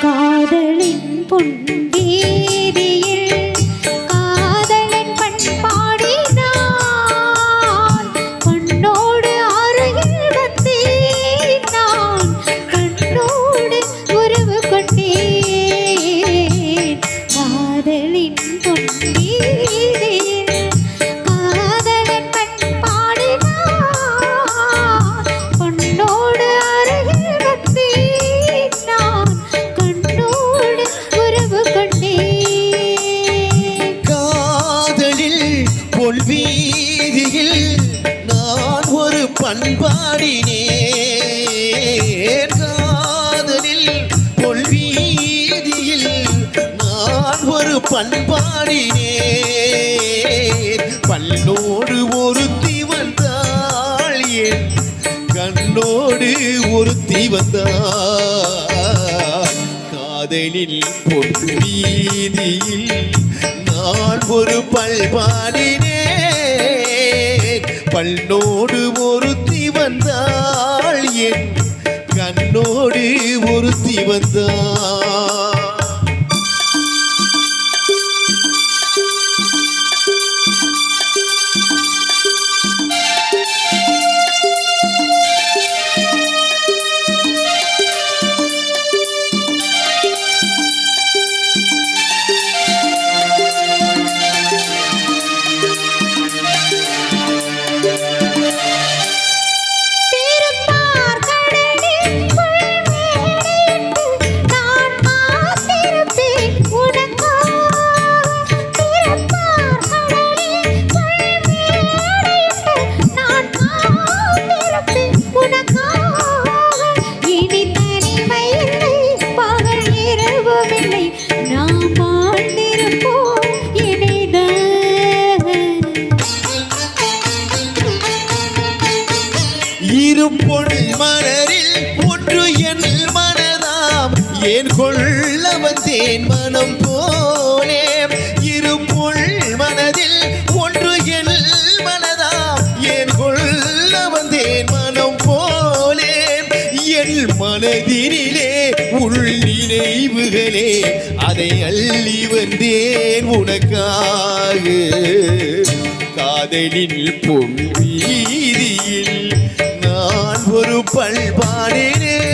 காதலின் பொன்வீதியில் காதலன் பண்பாடினான். கண்ணோடு அருகில் வந்தேன் நான். கண்ணோடு உறவு கொண்டேன். பண்பாடினே காதலில் கொள்வீதியில் நான் ஒரு பண்பாடினே பல்லோடு ஒருத்தி வந்தாள் என் கண்ணோடு ஒருத்தி வந்தாள். காதலில் பொன்வீதியில் நான் ஒரு பல்பாடினே பல்லோடு என் கண்ணோடு ஒருத்தி வந்தான் இரு பொன் மலரில் ஒன்று என் மனதாம். ஏன் கொள்ள வந்தேன் மனம் போலே? இரு பொன் மனதில் ஒன்று என் மனதாம். ஏன் கொள்ள வந்தேன் மனம் போலே? என் மனதினிலே உள் நினைவுகளே அதை அள்ளி வந்தேன் உனக்காக. காதலில் பொன் வீதியில் நான் ஒரு பல்பாடினேன்